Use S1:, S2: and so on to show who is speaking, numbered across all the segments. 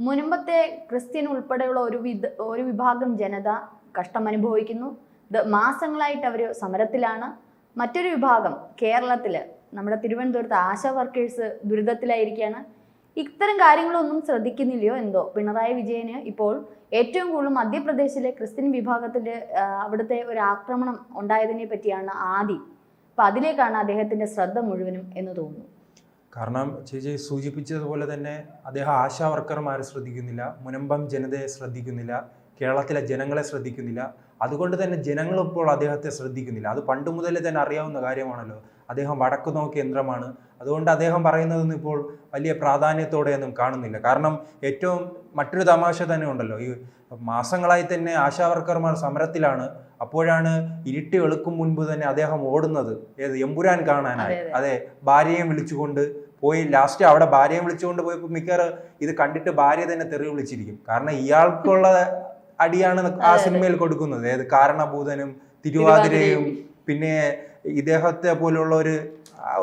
S1: മുൻപത്തെ ക്രിസ്ത്യൻ ഉൾപ്പെടെയുള്ള ഒരു വിധ ഒരു വിഭാഗം ജനത കഷ്ടം അനുഭവിക്കുന്നു മാസങ്ങളായിട്ട് അവർ സമരത്തിലാണ്. മറ്റൊരു വിഭാഗം കേരളത്തിൽ നമ്മുടെ തിരുവനന്തപുരത്ത് ആശ വർക്കേഴ്സ് ദുരിതത്തിലായിരിക്കുകയാണ് ഇത്തരം കാര്യങ്ങളൊന്നും ശ്രദ്ധിക്കുന്നില്ലയോ എന്തോ? പിണറായി വിജയന് ഇപ്പോൾ ഏറ്റവും കൂടുതൽ മധ്യപ്രദേശിലെ ക്രിസ്ത്യൻ വിഭാഗത്തിന്റെ ആ, അവിടുത്തെ ഒരു ആക്രമണം ഉണ്ടായതിനെ പറ്റിയാണ് ആദി. അപ്പം അതിലേക്കാണ് അദ്ദേഹത്തിന്റെ ശ്രദ്ധ മുഴുവനും എന്ന് തോന്നുന്നു.
S2: കാരണം ചേച്ചി സൂചിപ്പിച്ചതുപോലെ തന്നെ അദ്ദേഹം ആശാ വർക്കർമാരെ ശ്രദ്ധിക്കുന്നില്ല മുനമ്പം ജനതയെ ശ്രദ്ധിക്കുന്നില്ല കേരളത്തിലെ ജനങ്ങളെ ശ്രദ്ധിക്കുന്നില്ല. അതുകൊണ്ട് തന്നെ ജനങ്ങൾ ഇപ്പോൾ അദ്ദേഹത്തെ ശ്രദ്ധിക്കുന്നില്ല. അത് പണ്ട് മുതലേ തന്നെ അറിയാവുന്ന കാര്യമാണല്ലോ. അദ്ദേഹം വടക്കു നോക്കിയ യന്ത്രമാണ്. അതുകൊണ്ട് അദ്ദേഹം പറയുന്നതൊന്നും ഇപ്പോൾ വലിയ പ്രാധാന്യത്തോടെയൊന്നും കാണുന്നില്ല. കാരണം ഏറ്റവും മറ്റൊരു തമാശ തന്നെ ഉണ്ടല്ലോ. ഈ മാസങ്ങളായി തന്നെ ആശാവർക്കർമാർ സമരത്തിലാണ്. അപ്പോഴാണ് ഇരുട്ട് വെളുക്കും മുൻപ് തന്നെ അദ്ദേഹം ഓടുന്നത്. ഏത്? എമ്പുരാൻ കാണാനായി.
S1: അതെ,
S2: ഭാര്യയെ വിളിച്ചുകൊണ്ട് പോയി. ലാസ്റ്റ് അവിടെ ഭാര്യയെ വിളിച്ചുകൊണ്ട് പോയപ്പോൾ മിക്കവാറും ഇത് കണ്ടിട്ട് ഭാര്യ തന്നെ തെറി വിളിച്ചിരിക്കും. കാരണം ഇയാൾക്കുള്ള അടിയാണ് ആ സിനിമയിൽ കൊടുക്കുന്നത്. ഏത്? കാരണഭൂതനും തിരുവാതിരയും പിന്നെ ഇദ്ദേഹത്തെ പോലുള്ള ഒരു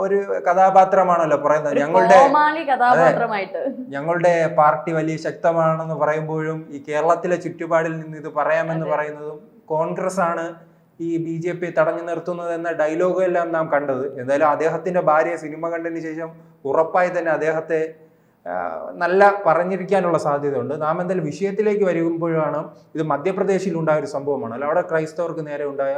S2: ഒരു കഥാപാത്രമാണല്ലോ പറയുന്നത്. ഞങ്ങളുടെ ഞങ്ങളുടെ പാർട്ടി വലിയ ശക്തമാണെന്ന് പറയുമ്പോഴും ഈ കേരളത്തിലെ ചുറ്റുപാടിൽ നിന്ന് ഇത് പറയാമെന്ന് പറയുന്നതും കോൺഗ്രസ് ആണ് ഈ ബി ജെ പി തടഞ്ഞു നിർത്തുന്നത് എന്ന ഡയലോഗ് എല്ലാം നാം കണ്ടത്. എന്തായാലും അദ്ദേഹത്തിന്റെ ഭാര്യ സിനിമ കണ്ടതിന് ശേഷം ഉറപ്പായി തന്നെ അദ്ദേഹത്തെ നല്ല പറഞ്ഞിരിക്കാനുള്ള സാധ്യതയുണ്ട്. നാം എന്തായാലും വിഷയത്തിലേക്ക് വരുമ്പോഴാണ് ഇത് മധ്യപ്രദേശിൽ ഉണ്ടായ ഒരു സംഭവമാണ്. അല്ല അവിടെ ക്രൈസ്തവർക്ക് നേരെ ഉണ്ടായ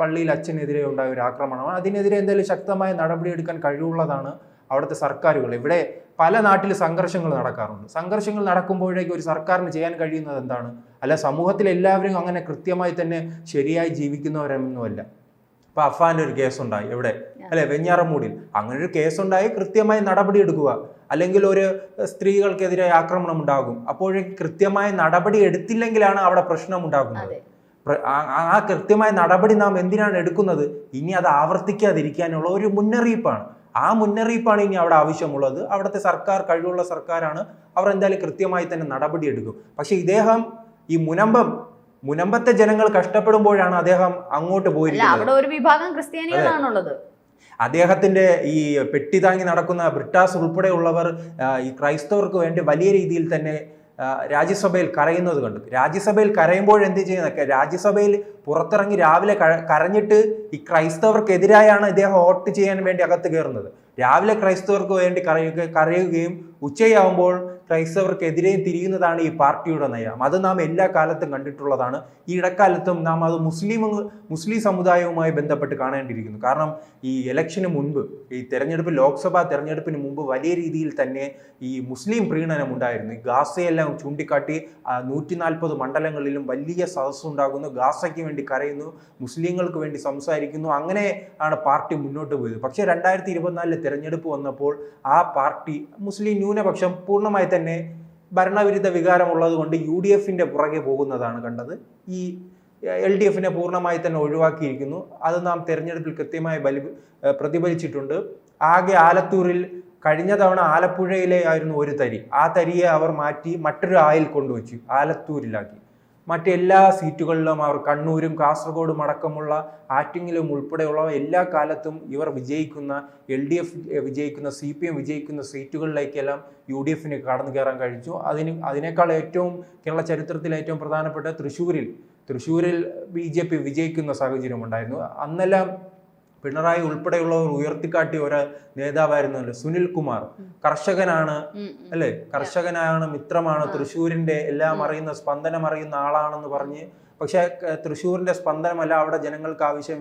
S2: പള്ളിയിൽ അച്ഛനെതിരെ ഉണ്ടായ ഒരു ആക്രമണമാണ്. അതിനെതിരെ എന്തായാലും ശക്തമായ നടപടിയെടുക്കാൻ കഴിവുള്ളതാണ് അവിടുത്തെ സർക്കാരുകൾ. ഇവിടെ പല നാട്ടിൽ സംഘർഷങ്ങൾ നടക്കാറുണ്ട്. സംഘർഷങ്ങൾ നടക്കുമ്പോഴേക്കും ഒരു സർക്കാരിന് ചെയ്യാൻ കഴിയുന്നത് എന്താണ്? അല്ല സമൂഹത്തിൽ എല്ലാവരും അങ്ങനെ കൃത്യമായി തന്നെ ശരിയായി ജീവിക്കുന്നവരൊന്നുമല്ല. ഇപ്പൊ അഫാന്റെ ഒരു കേസുണ്ടായി എവിടെ? അല്ലെ വെഞ്ഞാറമൂടിൽ അങ്ങനെ ഒരു കേസുണ്ടായി കൃത്യമായി നടപടി എടുക്കുക അല്ലെങ്കിൽ ഒരു സ്ത്രീകൾക്കെതിരെ ആക്രമണം ഉണ്ടാകും. അപ്പോഴേക്ക് കൃത്യമായ നടപടി എടുത്തില്ലെങ്കിലാണ് അവിടെ പ്രശ്നം ഉണ്ടാകുന്നത് ആ കൃത്യമായ നടപടി നാം എന്തിനാണ് എടുക്കുന്നത്? ഇനി അത് ആവർത്തിക്കാതിരിക്കാനുള്ള ഒരു മുന്നറിയിപ്പാണ്. ആ മുന്നറിയിപ്പാണ് ഇനി അവിടെ ആവശ്യമുള്ളത്. അവിടുത്തെ സർക്കാർ കഴിവുള്ള സർക്കാരാണ് അവർ എന്തായാലും കൃത്യമായി തന്നെ നടപടി എടുക്കും പക്ഷെ ഇദ്ദേഹം ഈ മുനമ്പം മുനമ്പത്തെ ജനങ്ങൾ കഷ്ടപ്പെടുമ്പോഴാണ് അദ്ദേഹം അങ്ങോട്ട് പോയിരിക്കുന്നത്.
S1: ഒരു വിഭാഗം ക്രിസ്ത്യാനികളാണുള്ളത്.
S2: അദ്ദേഹത്തിന്റെ ഈ പെട്ടി താങ്ങി നടക്കുന്ന ബ്രിട്ടാസ് ഉൾപ്പെടെയുള്ളവർ ഈ ക്രൈസ്തവർക്ക് വേണ്ടി വലിയ രീതിയിൽ തന്നെ രാജ്യസഭയിൽ കരയുന്നത് കണ്ടു. രാജ്യസഭയിൽ കരയുമ്പോൾ എന്ത് രാജ്യസഭയിൽ പുറത്തിറങ്ങി രാവിലെ കര- കരഞ്ഞിട്ട് ഈ ക്രൈസ്തവർക്കെതിരായാണ് ഇദ്ദേഹം വോട്ട് ചെയ്യാൻ വേണ്ടി അകത്ത് കയറുന്നത്. രാവിലെ ക്രൈസ്തവർക്ക് വേണ്ടി കരയുക കരയുകയും ഉച്ചയാവുമ്പോൾ ക്രൈസ്തവർക്കെതിരെയും തിരിയുന്നതാണ് ഈ പാർട്ടിയുടെ നയം. അത് നാം എല്ലാ കാലത്തും കണ്ടിട്ടുള്ളതാണ്. ഈ ഇടക്കാലത്തും നാം അത് മുസ്ലിം മുസ്ലിം സമുദായവുമായി ബന്ധപ്പെട്ട് കാണേണ്ടിയിരിക്കുന്നു. കാരണം ഈ ഇലക്ഷന് മുൻപ് ഈ തെരഞ്ഞെടുപ്പ് ലോക്സഭാ തെരഞ്ഞെടുപ്പിന് മുമ്പ് വലിയ രീതിയിൽ തന്നെ ഈ മുസ്ലിം പ്രീണനം ഉണ്ടായിരുന്നു. ഈ ഗാസയെല്ലാം ചൂണ്ടിക്കാട്ടി നൂറ്റി നാൽപ്പത് മണ്ഡലങ്ങളിലും വലിയ സദസ്സുണ്ടാകുന്നു ഗാസയ്ക്ക് വേണ്ടി കരയുന്നു മുസ്ലിങ്ങൾക്ക് വേണ്ടി സംസാരിക്കുന്നു. അങ്ങനെ ആണ് പാർട്ടി മുന്നോട്ട് പോയത്. പക്ഷേ രണ്ടായിരത്തി ഇരുപത്തിനാലിലെ തെരഞ്ഞെടുപ്പ് വന്നപ്പോൾ ആ പാർട്ടി മുസ്ലിം ന്യൂനപക്ഷം പൂർണമായി തന്നെ ഭരണവിരുദ്ധ വികാരമുള്ളത് കൊണ്ട് യു ഡി എഫിന്റെ പുറകെ പോകുന്നതാണ് കണ്ടത്. ഈ എൽ ഡി എഫിനെ പൂർണമായി തന്നെ ഒഴിവാക്കിയിരിക്കുന്നു. അത് നാം തെരഞ്ഞെടുപ്പിൽ കൃത്യമായി ബലി പ്രതിഫലിച്ചിട്ടുണ്ട്. ആകെ ആലത്തൂരിൽ കഴിഞ്ഞ തവണ ആലപ്പുഴയിലെ ആയിരുന്നു ഒരു തരി. ആ തരിയെ അവർ മാറ്റി മറ്റൊരു ആയിൽ കൊണ്ടുവച്ചു. ആലത്തൂരിലാക്കി. മറ്റെല്ലാ സീറ്റുകളിലും അവർ കണ്ണൂരും കാസർഗോഡും അടക്കമുള്ള ആറ്റിങ്ങിലും ഉൾപ്പെടെയുള്ള എല്ലാ കാലത്തും ഇവർ വിജയിക്കുന്ന എൽ ഡി എഫ് വിജയിക്കുന്ന സി പി എം വിജയിക്കുന്ന സീറ്റുകളിലേക്കെല്ലാം യു ഡി എഫിന് കടന്നു കയറാൻ കഴിച്ചു. അതിന് അതിനേക്കാൾ ഏറ്റവും കേരള ചരിത്രത്തിൽ ഏറ്റവും പ്രധാനപ്പെട്ട തൃശ്ശൂരിൽ തൃശ്ശൂരിൽ ബി ജെ പി വിജയിക്കുന്ന സാഹചര്യം ഉണ്ടായിരുന്നു അന്നെല്ലാം പിണറായി ഉൾപ്പെടെയുള്ളവർ ഉയർത്തിക്കാട്ടിയ ഒരു നേതാവായിരുന്നല്ലോ സുനിൽ കുമാർ. കർഷകനാണ്. അല്ലേ? കർഷകനാണ് മിത്രമാണ് തൃശ്ശൂരിന്റെ എല്ലാം അറിയുന്ന സ്പന്ദനം അറിയുന്ന ആളാണെന്ന് പറഞ്ഞ് പക്ഷെ തൃശ്ശൂരിന്റെ സ്പന്ദനമല്ല അവിടെ ജനങ്ങൾക്ക് ആവശ്യം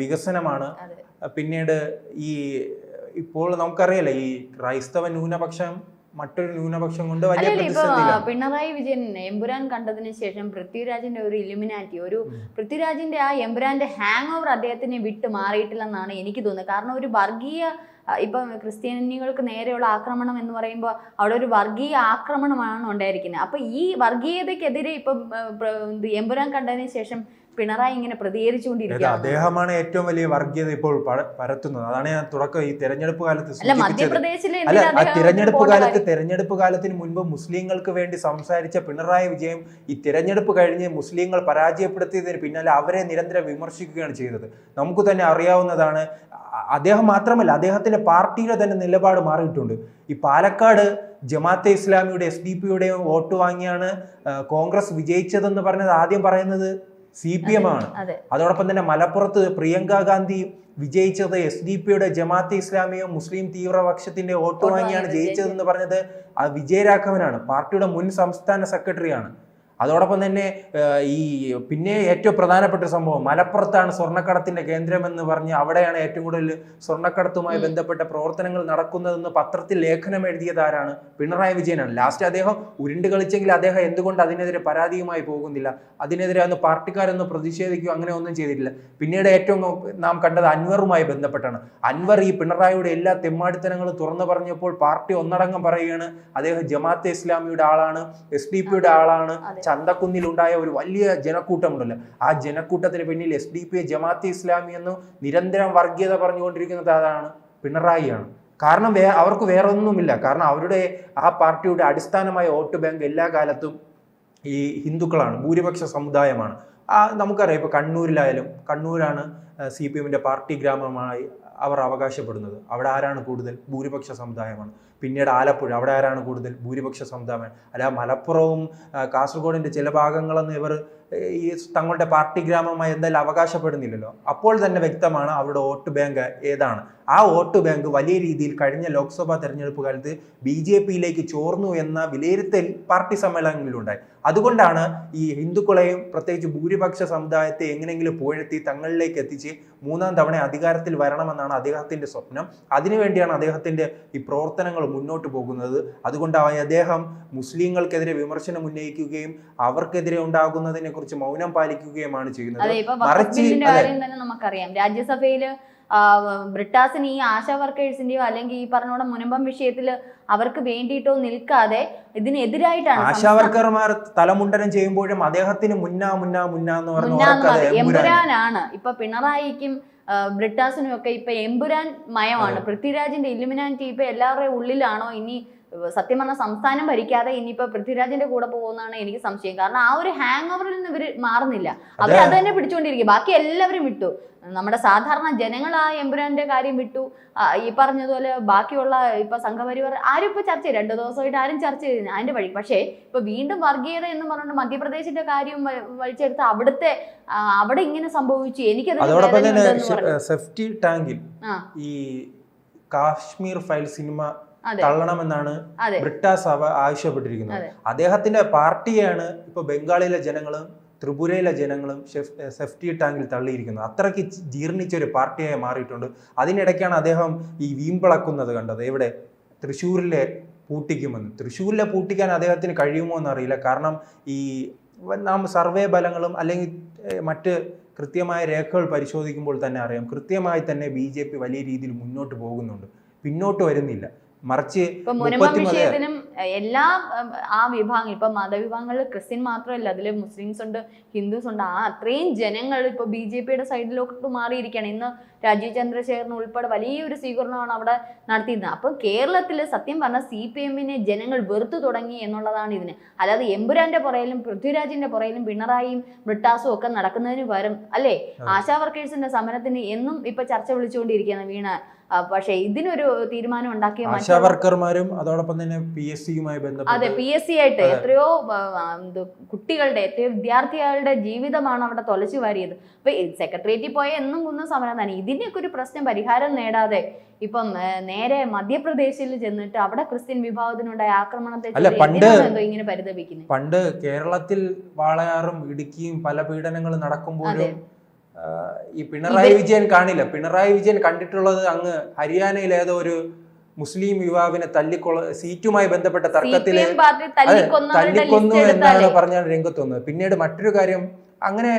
S2: വികസനമാണ്. പിന്നീട് ഈ ഇപ്പോൾ നമുക്കറിയാലേ ഈ ക്രൈസ്തവ ന്യൂനപക്ഷം മറ്റൊരു ന്യൂനപക്ഷം കൊണ്ട് വലിയ
S1: പിണറായി വിജയൻ എമ്പുരാൻ കണ്ടതിന് ശേഷം പൃഥ്വിരാജിന്റെ ഒരു ഇലിമിനാറ്റി ഒരു. പൃഥ്വിരാജിന്റെ ആ എമ്പുരാന്റെ ഹാങ് ഓവർ അദ്ദേഹത്തിന് വിട്ട് മാറിയിട്ടില്ലെന്നാണ് എനിക്ക് തോന്നുന്നത്. കാരണം ഒരു വർഗീയ ഇപ്പം ക്രിസ്ത്യാനികൾക്ക് നേരെയുള്ള ആക്രമണം എന്ന് പറയുമ്പോൾ അവിടെ ഒരു വർഗീയ ആക്രമണമാണ് ഉണ്ടായിരിക്കുന്നത്. അപ്പൊ ഈ വർഗീയതയ്ക്കെതിരെ ഇപ്പം എമ്പുരാൻ കണ്ടതിന് ശേഷം പിണറായി ഇങ്ങനെ പ്രതികരിച്ചുകൊണ്ടിരിക്കുന്നത്
S2: അദ്ദേഹമാണ് ഏറ്റവും വലിയ വർഗീയത ഇപ്പോൾ പരത്തുന്നത്. അതാണ് ഞാൻ തുടക്കം ഈ തെരഞ്ഞെടുപ്പ് കാലത്ത്
S1: അല്ല
S2: തിരഞ്ഞെടുപ്പ് കാലത്ത്? തെരഞ്ഞെടുപ്പ് കാലത്തിന് മുൻപ് മുസ്ലിങ്ങൾക്ക് വേണ്ടി സംസാരിച്ച പിണറായി വിജയം ഈ തിരഞ്ഞെടുപ്പ് കഴിഞ്ഞ് മുസ്ലിങ്ങൾ പരാജയപ്പെടുത്തിയതിന് പിന്നാലെ അവരെ നിരന്തരം വിമർശിക്കുകയാണ് ചെയ്തത്. നമുക്ക് തന്നെ അറിയാവുന്നതാണ് അദ്ദേഹം മാത്രമല്ല അദ്ദേഹത്തിന്റെ പാർട്ടിയുടെ തന്നെ നിലപാട് മാറിയിട്ടുണ്ട്. ഈ പാലക്കാട് ജമാഅത്തെ ഇസ്ലാമിയുടെ എസ് ഡി പിയുടെയും വോട്ട് വാങ്ങിയാണ് കോൺഗ്രസ് വിജയിച്ചതെന്ന് പറഞ്ഞത് ആദ്യം പറയുന്നത് സി പി എം ആണ്. അതോടൊപ്പം തന്നെ മലപ്പുറത്ത് പ്രിയങ്ക ഗാന്ധി വിജയിച്ചത് എസ് ഡി പിയുടെ ജമാഅത്തെ ഇസ്ലാമിയോ മുസ്ലിം തീവ്രപക്ഷത്തിന്റെ വോട്ട് വാങ്ങിയാണ് ജയിച്ചതെന്ന് പറഞ്ഞത്. ആ വിജയരാഘവനാണ്. പാർട്ടിയുടെ മുൻ സംസ്ഥാന സെക്രട്ടറിയാണ്. അതോടൊപ്പം തന്നെ ഈ പിന്നെ ഏറ്റവും പ്രധാനപ്പെട്ട സംഭവം മലപ്പുറത്താണ് സ്വർണക്കടത്തിന്റെ കേന്ദ്രമെന്ന് പറഞ്ഞ് അവിടെയാണ് ഏറ്റവും കൂടുതൽ
S1: സ്വർണക്കടത്തുമായി
S2: ബന്ധപ്പെട്ട പ്രവർത്തനങ്ങൾ നടക്കുന്നതെന്ന് പത്രത്തിൽ ലേഖനം എഴുതിയതാരാണ് പിണറായി വിജയനാണ്. ലാസ്റ്റ് അദ്ദേഹം ഉരുണ്ട് കളിച്ചെങ്കിൽ അദ്ദേഹം എന്തുകൊണ്ട് അതിനെതിരെ പരാതിയുമായി പോകുന്നില്ല? അതിനെതിരെ അന്ന് പാർട്ടിക്കാരൊന്നും പ്രതിഷേധിക്കുകയോ അങ്ങനെ ഒന്നും ചെയ്തിട്ടില്ല. പിന്നീട് ഏറ്റവും നാം കണ്ടത് അൻവറുമായി ബന്ധപ്പെട്ടാണ്. അൻവർ ഈ പിണറായിയുടെ എല്ലാ തെമ്മാടിത്തനങ്ങളും തുറന്നു പറഞ്ഞപ്പോൾ പാർട്ടി ഒന്നടങ്കം പറയുകയാണ് അദ്ദേഹം ജമാഅത്തെ ഇസ്ലാമിയുടെ ആളാണ് എസ് ഡി പിയുടെ ആളാണ് ഉണ്ടായ ഒരു വലിയ ജനക്കൂട്ടമുണ്ടല്ലോ. ആ ജനക്കൂട്ടത്തിന് പിന്നിൽ S D P Jamaat Islami എന്ന് നിരന്തരം വർഗീയത പറഞ്ഞുകൊണ്ടിരിക്കുന്നത് അതാണ് പിണറായിയാണ്. കാരണം വേ അവർക്ക് വേറെ ഒന്നുമില്ല കാരണം അവരുടെ ആ പാർട്ടിയുടെ അടിസ്ഥാനമായ വോട്ട് ബാങ്ക് എല്ലാ കാലത്തും ഈ ഹിന്ദുക്കളാണ് ഭൂരിപക്ഷ സമുദായമാണ്. ആ നമുക്കറിയാം ഇപ്പോൾ കണ്ണൂരിലായാലും കണ്ണൂരാണ് സി പി എമ്മിന്റെ പാർട്ടി ഗ്രാമമായി അവർ അവകാശപ്പെടുന്നത്. അവിടെ ആരാണ് കൂടുതൽ? ഭൂരിപക്ഷ സമുദായമാണ്. പിന്നീട് ആലപ്പുഴ അവിടെ ആരാണ് കൂടുതൽ ഭൂരിപക്ഷ സമുദായമാണ് അല്ല മലപ്പുറവും കാസർഗോഡിന്റെ ചില ഭാഗങ്ങളെന്ന് ഇവർ ഈ തങ്ങളുടെ പാർട്ടി ഗ്രാമമായി എന്തായാലും അവകാശപ്പെടുന്നില്ലല്ലോ. അപ്പോൾ തന്നെ വ്യക്തമാണ് അവരുടെ വോട്ട് ബാങ്ക് ഏതാണ്. ആ വോട്ട് ബാങ്ക് വലിയ രീതിയിൽ കഴിഞ്ഞ ലോക്സഭാ തെരഞ്ഞെടുപ്പ് കാലത്ത് ബി ജെ പിയിലേക്ക് ചോർന്നു എന്ന വിലയിരുത്തൽ പാർട്ടി സമ്മേളനങ്ങളിലുണ്ടായി. അതുകൊണ്ടാണ് ഈ ഹിന്ദുക്കളെയും പ്രത്യേകിച്ച് ഭൂരിപക്ഷ സമുദായത്തെ എങ്ങനെയെങ്കിലും പുകഴ്ത്തി തങ്ങളിലേക്ക് എത്തിച്ച് മൂന്നാം തവണ അധികാരത്തിൽ വരണമെന്നാണ് അദ്ദേഹത്തിന്റെ സ്വപ്നം. അതിനുവേണ്ടിയാണ് അദ്ദേഹത്തിന്റെ ഈ പ്രവർത്തനങ്ങൾ മുന്നോട്ട് പോകുന്നത്. അതുകൊണ്ടാണ് അദ്ദേഹം മുസ്ലിങ്ങൾക്കെതിരെ വിമർശനം ഉന്നയിക്കുകയും അവർക്കെതിരെ ഉണ്ടാകുന്നതിനെ കുറിച്ച് മൗനം പാലിക്കുകയുമാണ് ചെയ്യുന്നത്. മറിച്ച്.
S1: നമുക്കറിയാം. രാജ്യസഭയിൽ ആ, ബ്രിട്ടാസിന് ഈ ആശാ വർക്കേഴ്സിന്റെയോ അല്ലെങ്കിൽ ഈ പറഞ്ഞോടെ മുനമ്പം വിഷയത്തിൽ അവർക്ക് വേണ്ടിയിട്ടോ നിൽക്കാതെ ഇതിനെതിരായിട്ടാണ്
S2: ആശാ വർക്കർമാർ തലമുണ്ടനം ചെയ്യുമ്പോഴും അദ്ദേഹത്തിന് മുന്നാ മുന്നാ മുന്നാ എന്ന് പറഞ്ഞ്
S1: എമ്പുരാനാണ്. ഇപ്പൊ പിണറായിക്കും ബ്രിട്ടാസിനും ഒക്കെ ഇപ്പൊ എമ്പുരാൻ മയമാണ്. പൃഥ്വിരാജിന്റെ ഇലുമിനാറ്റി ഇപ്പൊ എല്ലാവരുടെയും ഉള്ളിലാണോ? ഇനി സത്യം പറഞ്ഞ സംസ്ഥാനം ഭരിക്കാതെ ഇനിയിപ്പോ പൃഥ്വിരാജിന്റെ കൂടെ പോകുന്നതാണ് എനിക്ക് സംശയം. കാരണം ആ ഒരു ഹാങ് ഓവറിൽ നിന്ന് ഇവർ മാറുന്നില്ല. അവർ
S2: അതെ.
S1: തന്നെ പിടിച്ചുകൊണ്ടിരിക്കും ബാക്കി എല്ലാവരും വിട്ടു. നമ്മുടെ സാധാരണ ജനങ്ങൾ ആ എമ്പുരാന്റെ കാര്യം വിട്ടു. ഈ പറഞ്ഞതുപോലെ ബാക്കിയുള്ള ഇപ്പൊ സംഘപരിവാർ ആരും ഇപ്പൊ ചർച്ച ചെയ്യും രണ്ടു ദിവസമായിട്ട് ആരും ചർച്ച ചെയ്തിരുന്നു അതിന്റെ വഴി. പക്ഷേ ഇപ്പൊ വീണ്ടും വർഗീയത എന്ന് പറഞ്ഞുകൊണ്ട് മധ്യപ്രദേശിന്റെ കാര്യം വലിച്ചെടുത്ത് അവിടുത്തെ അവിടെ ഇങ്ങനെ സംഭവിച്ചു. എനിക്കത്.
S2: സെഫ്റ്റി ടാങ്കിൽ ഈ കാശ്മീർ ഫയൽ സിനിമ തള്ളണമെന്നാണ്
S1: ബ്രിട്ട
S2: ബ്രിട്ടാസ് അവ ആവശ്യപ്പെട്ടിരിക്കുന്നത് അദ്ദേഹത്തിന്റെ പാർട്ടിയാണ് ഇപ്പൊ ബംഗാളിലെ ജനങ്ങളും ത്രിപുരയിലെ ജനങ്ങളും സെഫ്റ്റി ടാങ്കിൽ തള്ളിയിരിക്കുന്നത്. അത്രയ്ക്ക് ജീർണിച്ച ഒരു പാർട്ടിയായി മാറിയിട്ടുണ്ട്. അതിനിടയ്ക്കാണ് അദ്ദേഹം ഈ വീമ്പിളക്കുന്നത് കണ്ടത്. എവിടെ? തൃശ്ശൂരിലെ പൂട്ടിക്കുമെന്ന്. തൃശ്ശൂരിലെ പൂട്ടിക്കാൻ അദ്ദേഹത്തിന് കഴിയുമോ എന്നറിയില്ല. കാരണം ഈ നാം സർവേ ഫലങ്ങളും അല്ലെങ്കിൽ മറ്റ് കൃത്യമായ രേഖകൾ പരിശോധിക്കുമ്പോൾ തന്നെ അറിയാം. കൃത്യമായി തന്നെ ബി ജെ പി വലിയ രീതിയിൽ മുന്നോട്ട് പോകുന്നുണ്ട്. പിന്നോട്ട് വരുന്നില്ല. മറിച്ച്
S1: ഇപ്പൊ മുനമ്പം വിഷയത്തിനും എല്ലാ ആ വിഭാഗം ഇപ്പൊ മതവിഭാഗങ്ങളിൽ ക്രിസ്ത്യൻ മാത്രമല്ല അതിൽ മുസ്ലിംസ് ഉണ്ട് ഹിന്ദുസ് ഉണ്ട് ആ അത്രയും ജനങ്ങൾ ഇപ്പൊ ബി ജെ പിയുടെ സൈഡിലോട്ട് മാറിയിരിക്കുകയാണ്. ഇന്ന് രാജീവ് ചന്ദ്രശേഖരൻ ഉൾപ്പെടെ വലിയൊരു സ്വീകരണമാണ് അവിടെ നടത്തിയിരുന്നത്. അപ്പം കേരളത്തിൽ സത്യം പറഞ്ഞാൽ സി പി എമ്മിനെ ജനങ്ങൾ വെറുത്തു തുടങ്ങി എന്നുള്ളതാണ് ഇതിന്. അല്ലാതെ എമ്പുരാന്റെ പുറയിലും പൃഥ്വിരാജിന്റെ പുറയിലും പിണറായിയും ബ്രിട്ടാസും ഒക്കെ നടക്കുന്നതിന് വരും അല്ലേ? ആശാ വർക്കേഴ്സിന്റെ സമരത്തിന് എന്നും ഇപ്പൊ ചർച്ച വിളിച്ചുകൊണ്ടിരിക്കുകയാണ് വീണ. പക്ഷെ പക്ഷേ ഇതിനൊരു തീരുമാനം ഉണ്ടാക്കിയ
S2: ആശാ വർക്കർമാരും അതോടൊപ്പം തന്നെ പി എസ് സിയുമായി ബന്ധപ്പെട്ട് അതെ
S1: പി എസ് സി ആയിട്ട് എത്രയോ കുട്ടികളുടെ എത്രയോ വിദ്യാർത്ഥികളുടെ ജീവിതമാണ് അവിടെ തൊലച്ചു വാരിയത്. അപ്പൊ സെക്രട്ടേറിയറ്റിൽ പോയ എന്നും കുന്ന സമരം തന്നെ. ഇതിന്റെയൊക്കെ ഒരു പ്രശ്നം പരിഹാരം നേടാതെ ഇപ്പം നേരെ മധ്യപ്രദേശിൽ ചെന്നിട്ട് അവിടെ ക്രിസ്ത്യൻ വിഭാഗത്തിനുണ്ടായ ആക്രമണത്തെ
S2: പണ്ട്
S1: ഇങ്ങനെ പരിതപിക്കുന്നു?
S2: പണ്ട് കേരളത്തിൽ വാളയാറും ഇടുക്കിയും പല പീഡനങ്ങളും നടക്കുമ്പോഴും ഈ പിണറായി വിജയൻ കാണില്ല. പിണറായി വിജയൻ കണ്ടിട്ടുള്ളത് അങ്ങ് ഹരിയാനയിൽ ഏതോ ഒരു മുസ്ലിം യുവാവിനെ തല്ലിക്കൊള്ള സീറ്റുമായി ബന്ധപ്പെട്ട
S1: തർക്കത്തിൽ
S2: തല്ലിക്കൊന്നു എന്നാണ് പറഞ്ഞാണ് രംഗത്ത് വന്നത്. പിന്നീട് മറ്റൊരു കാര്യം അങ്ങനെ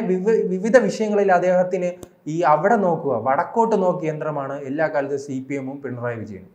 S2: വിവിധ വിഷയങ്ങളിൽ അദ്ദേഹത്തിന് ഈ അവിടെ നോക്കുക വടക്കോട്ട് നോക്കിയ യന്ത്രമാണ് എല്ലാ കാലത്തും സി പി എമ്മും പിണറായി വിജയനും.